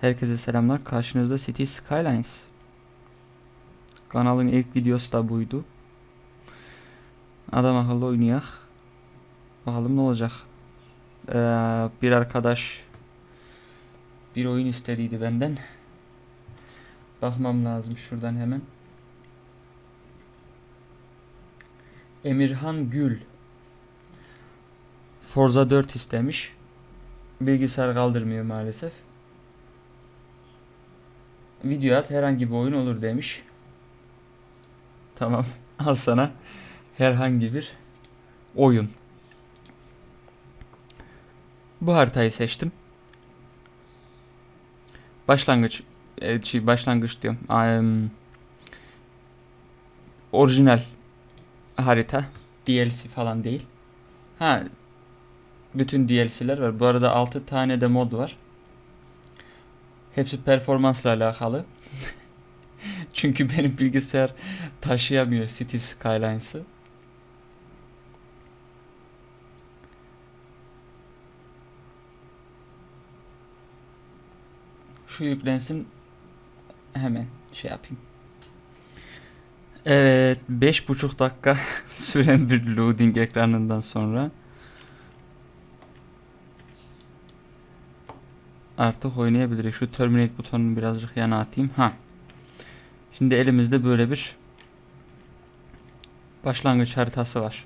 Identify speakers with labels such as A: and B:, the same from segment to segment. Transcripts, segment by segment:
A: Herkese selamlar. Karşınızda City Skylines. Kanalın ilk videosu da buydu. Adam akıllı oynayak. Bakalım ne olacak. Ee, bir arkadaş bir oyun istediydi benden. Bakmam lazım şuradan hemen. Emirhan Gül. Forza 4 istemiş. Bilgisayar kaldırmıyor maalesef. Video at herhangi bir oyun olur demiş. Tamam. Al sana herhangi bir oyun. Bu haritayı seçtim. Başlangıç e, şey, başlangıç diyorum. Am, orijinal harita. DLC falan değil. Ha bütün DLC'ler var. Bu arada 6 tane de mod var. Hepsi performansla alakalı. Çünkü benim bilgisayar taşıyamıyor City Skylines'ı. Şu yüklensin hemen şey yapayım. Evet, beş buçuk dakika süren bir loading ekranından sonra artık oynayabiliriz. Şu terminate butonunu birazcık yana atayım. Ha. Şimdi elimizde böyle bir başlangıç haritası var.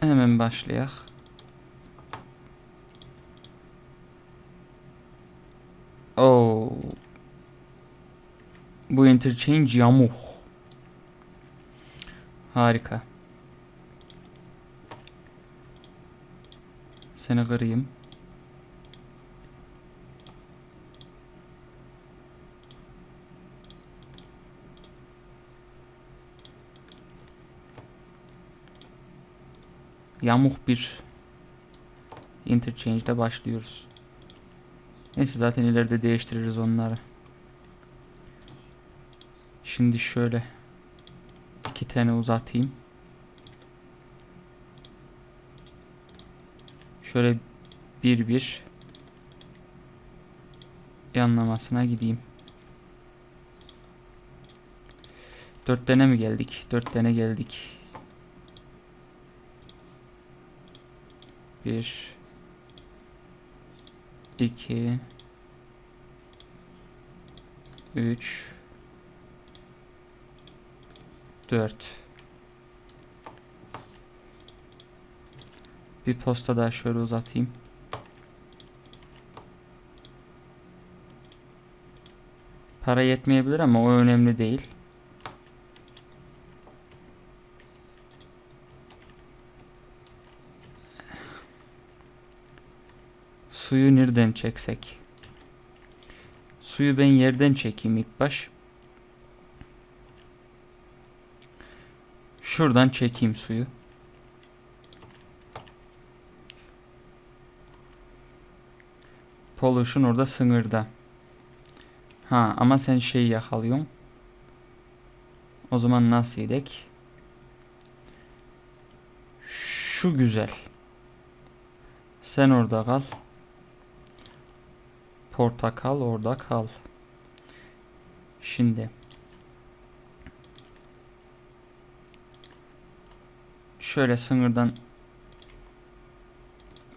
A: Hemen başlayak. Oo. Bu interchange yamuk. Harika. Seni kırayım. Yamuk bir interchange'de başlıyoruz. Neyse zaten ileride değiştiririz onları. Şimdi şöyle iki tane uzatayım. Şöyle bir bir yanlamasına gideyim. Dört tane mi geldik? Dört tane geldik. Bir iki üç dört Bir posta daha şöyle uzatayım. Para yetmeyebilir ama o önemli değil. Suyu nereden çeksek? Suyu ben yerden çekeyim ilk baş. Şuradan çekeyim suyu. Pollution orada sınırda. Ha ama sen şeyi yakalıyorsun. O zaman nasıl yedek? Şu güzel. Sen orada kal. Portakal orada kal. Şimdi. Şöyle sınırdan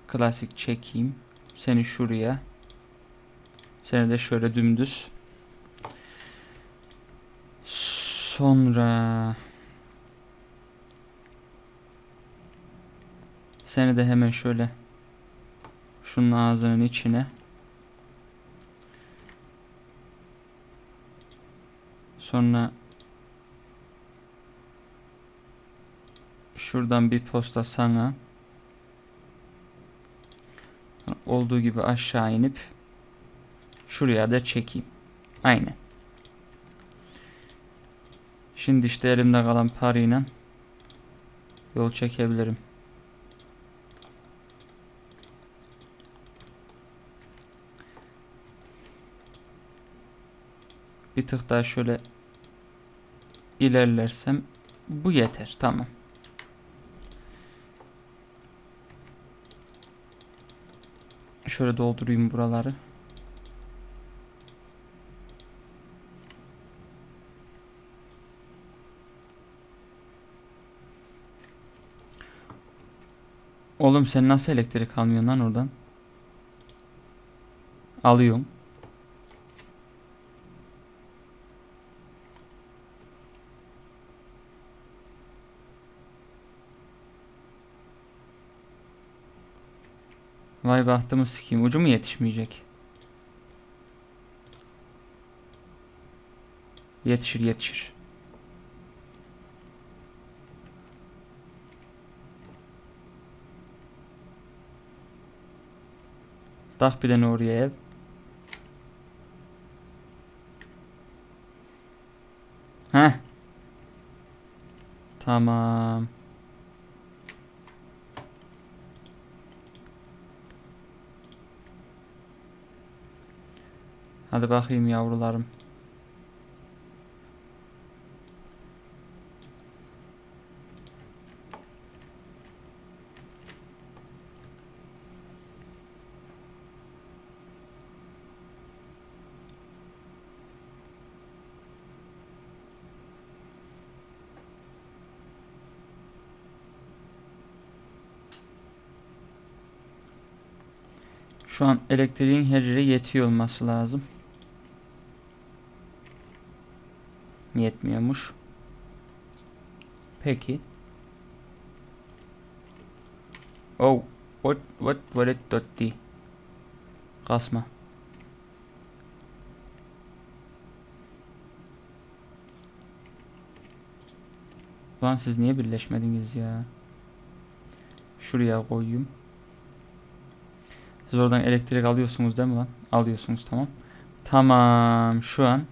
A: klasik çekeyim. Seni şuraya. Seni de şöyle dümdüz. Sonra seni de hemen şöyle şunun ağzının içine sonra şuradan bir posta sana olduğu gibi aşağı inip şuraya da çekeyim. Aynen. Şimdi işte elimde kalan parayla yol çekebilirim. Bir tık daha şöyle ilerlersem bu yeter. Tamam. Şöyle doldurayım buraları. Oğlum sen nasıl elektrik almıyorsun lan oradan? Alıyorum. Vay bahtımı sikeyim. Ucu mu yetişmeyecek? Yetişir yetişir. Tane oraya ev. Heh. Tamam. Hadi bakayım yavrularım. Şu an elektriğin her yere yetiyor olması lazım. Yetmiyormuş. Peki. Oh, what what what it dotti. Kasma. Lan siz niye birleşmediniz ya? Şuraya koyayım. Siz oradan elektrik alıyorsunuz değil mi lan? Alıyorsunuz tamam. Tamam şu an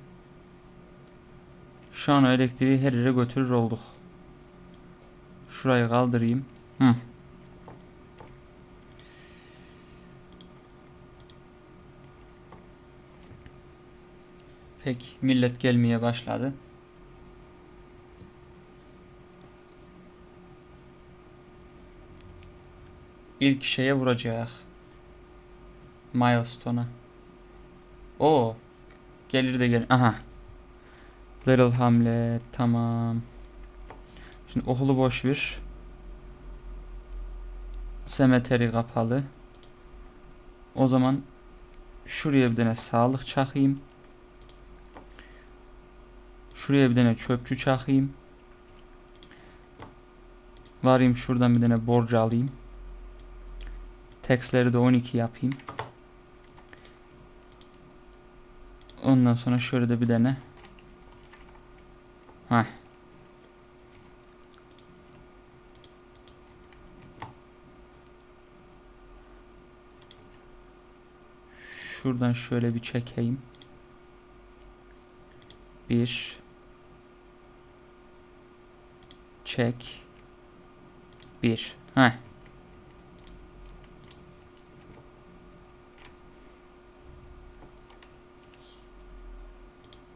A: şu an o elektriği her yere götürür olduk. Şurayı kaldırayım. Hı. Pek millet gelmeye başladı. İlk şeye vuracak. Milestone'a. O gelir de gel. Aha. Little Hamlet tamam. Şimdi okulu boş ver. Semeteri kapalı. O zaman şuraya bir tane sağlık çakayım. Şuraya bir tane çöpçü çakayım. Varayım şuradan bir tane borcu alayım. Textleri de 12 yapayım. Ondan sonra şöyle de bir tane. Heh. Şuradan şöyle bir çekeyim. Bir. Çek. Bir. Heh.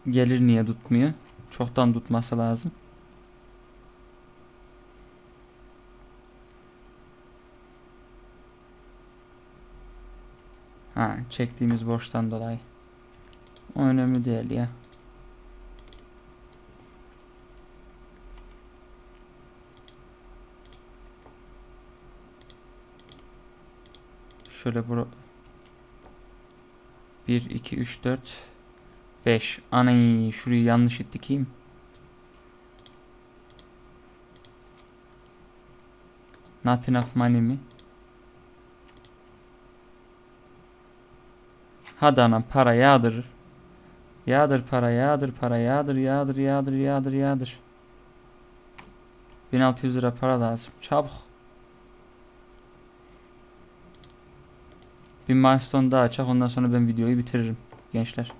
A: Gelir niye tutmuyor? Çoktan tutması lazım. Ha, çektiğimiz borçtan dolayı. O önemli değil ya. Şöyle bura 1 2 3 4 5 Anay şurayı yanlış ittikeyim. Not enough money mi? Hadi anam para yağdır. Yağdır para yağdır para yağdır yağdır yağdır yağdır yağdır. 1600 lira para lazım. Çabuk. Bir milestone daha açak ondan sonra ben videoyu bitiririm gençler.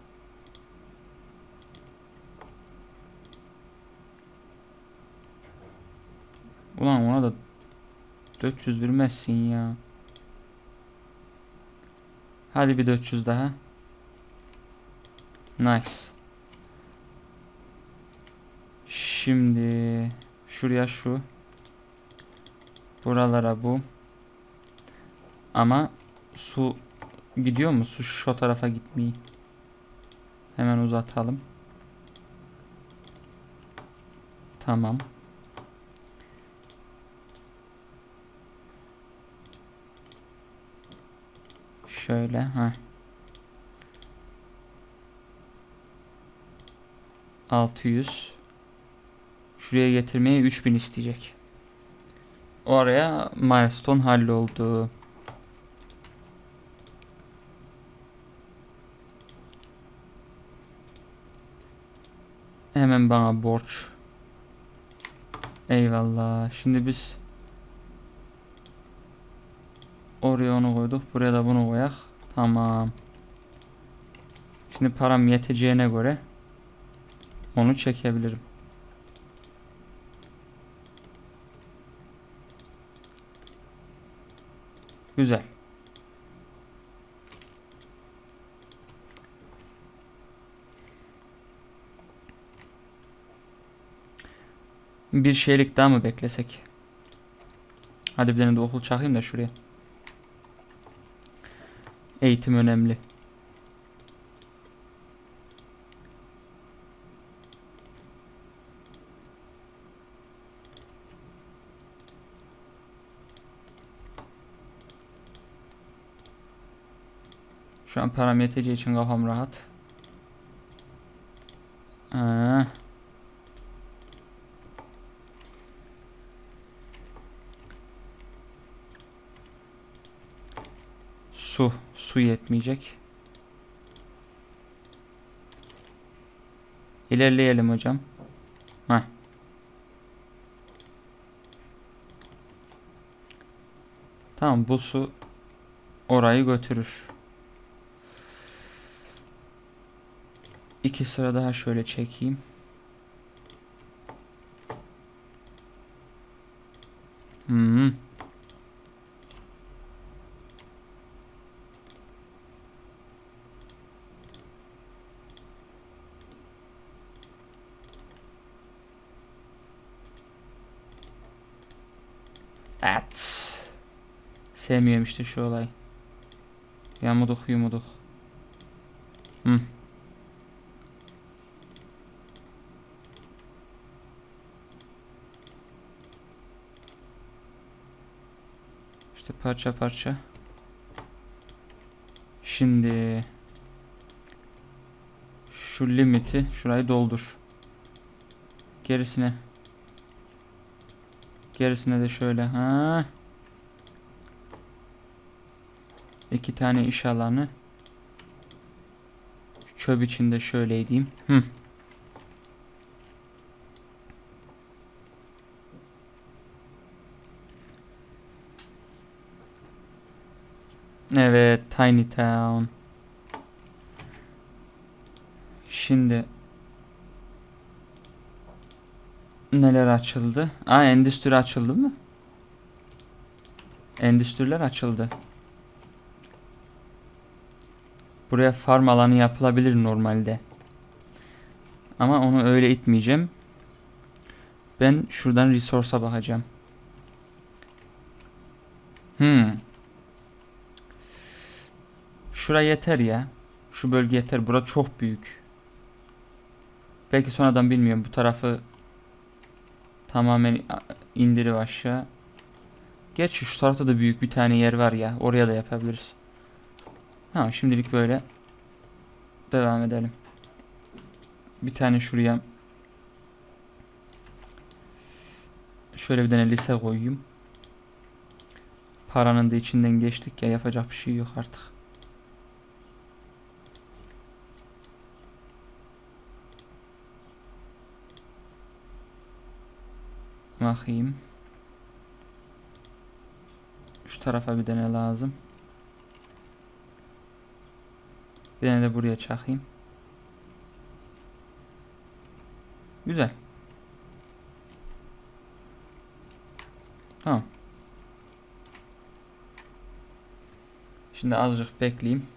A: Ulan ona da 400 vermezsin ya. Hadi bir 400 daha. Nice. Şimdi şuraya şu. Buralara bu. Ama su gidiyor mu? Su şu tarafa gitmeyi. Hemen uzatalım. Tamam. Şöyle ha. 600 Şuraya getirmeye 3000 isteyecek. Oraya milestone halloldu. Hemen bana borç. Eyvallah. Şimdi biz oraya onu koyduk. Buraya da bunu koyak. Tamam. Şimdi param yeteceğine göre onu çekebilirim. Güzel. Bir şeylik daha mı beklesek? Hadi bir tane de okul çakayım da şuraya. Eğitim önemli. Şu an param yeteceği için kafam rahat. Ee. Su. Su yetmeyecek. İlerleyelim hocam. Heh. Tamam bu su orayı götürür. İki sıra daha şöyle çekeyim. Hmm. Evet. Sevmiyorum işte şu olay. Yamuduk yumuduk. Hmm. İşte parça parça. Şimdi şu limiti şurayı doldur. Gerisine gerisine de şöyle ha. İki tane iş alanı. Çöp içinde şöyle edeyim. Hı. Evet, Tiny Town. Şimdi neler açıldı? Aa, endüstri açıldı mı? Endüstriler açıldı. Buraya farm alanı yapılabilir normalde. Ama onu öyle itmeyeceğim. Ben şuradan resource'a bakacağım. Hmm. Şura yeter ya. Şu bölge yeter. Bura çok büyük. Belki sonradan bilmiyorum. Bu tarafı tamamen indirip aşağı. Gerçi şu tarafta da büyük bir tane yer var ya. Oraya da yapabiliriz. Tamam şimdilik böyle devam edelim. Bir tane şuraya şöyle bir tane lise koyayım. Paranın da içinden geçtik ya yapacak bir şey yok artık. Bakayım. Şu tarafa bir tane lazım. Bir tane de buraya çakayım. Güzel. Tamam. Şimdi azıcık bekleyeyim.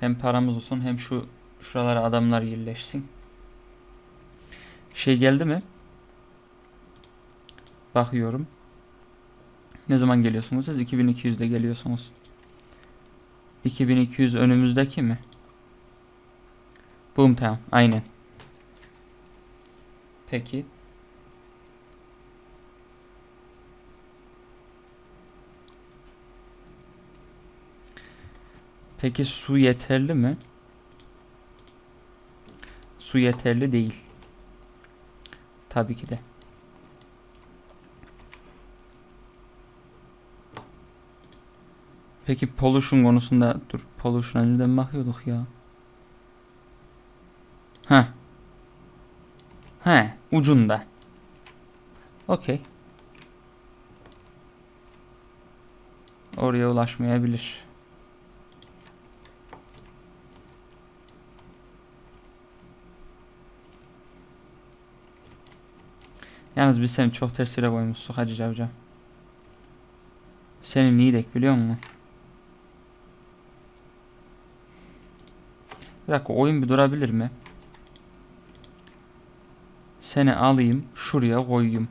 A: Hem paramız olsun hem şu şuralara adamlar yerleşsin. Şey geldi mi? Bakıyorum. Ne zaman geliyorsunuz siz? 2200'de geliyorsunuz. 2200 önümüzdeki mi? Boomtown. Aynen. Peki. Peki su yeterli mi? Su yeterli değil. Tabii ki de. Peki pollution konusunda dur pollution'a nereden bakıyorduk ya? Ha. He, ucunda. Okey. Oraya ulaşmayabilir. Yalnız biz seni çok tersine koymuştuk Hacı Cavcav. Seni niye dek biliyor musun? Bir dakika oyun bir durabilir mi? Seni alayım şuraya koyayım.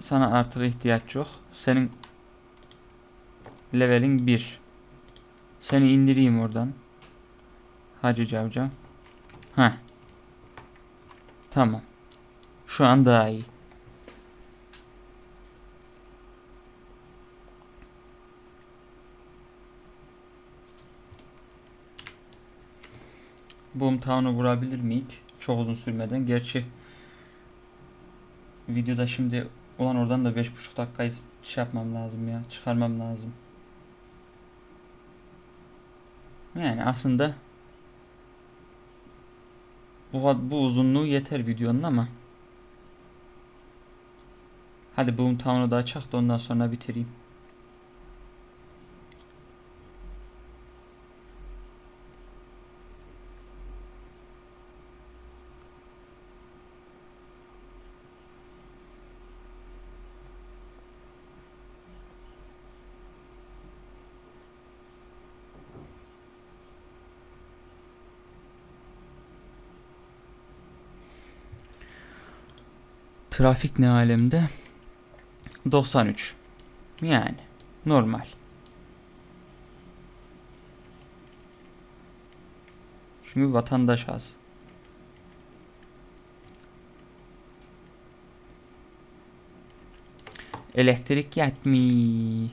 A: Sana artık ihtiyaç yok. Senin levelin 1. Seni indireyim oradan. Hacı Cavcav. Heh. Tamam. Şu an daha iyi. Boomtown'u vurabilir miyik? Çok uzun sürmeden. Gerçi videoda şimdi olan oradan da 5,5 dakikayı şey yapmam lazım ya. Çıkarmam lazım. Yani aslında bu, bu uzunluğu yeter videonun ama Hadi Boomtown'u da açak da ondan sonra bitireyim. Trafik ne alemde? 93. Yani normal. Çünkü vatandaş az. Elektrik yetmiyor.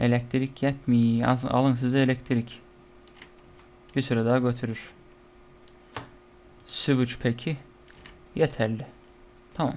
A: Elektrik yetmiyor. Al- Alın size elektrik. Bir süre daha götürür. Sewage peki? Yeterli. Tamam.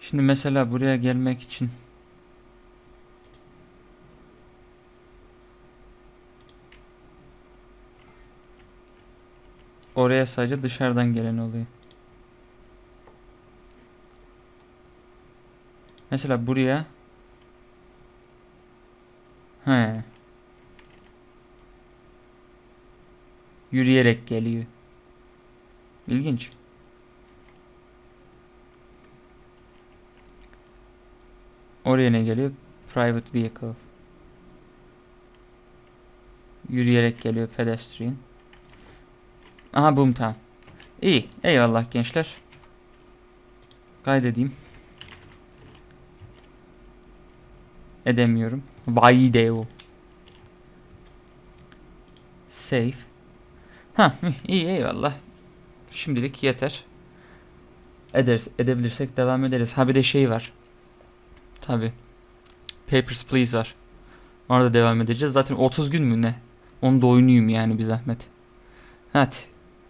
A: Şimdi mesela buraya gelmek için oraya sadece dışarıdan gelen oluyor. Mesela buraya He. Yürüyerek geliyor. İlginç. Oraya ne geliyor? Private vehicle. Yürüyerek geliyor pedestrian. Aha boomtown. İyi. Eyvallah gençler. Kaydedeyim. Edemiyorum. Video. Save. Ha iyi eyvallah. Şimdilik yeter. Ederiz, edebilirsek devam ederiz. Ha bir de şey var. Tabi. Papers, Please var. Orada devam edeceğiz. Zaten 30 gün mü ne? Onu da oynayayım yani bir zahmet. Hadi.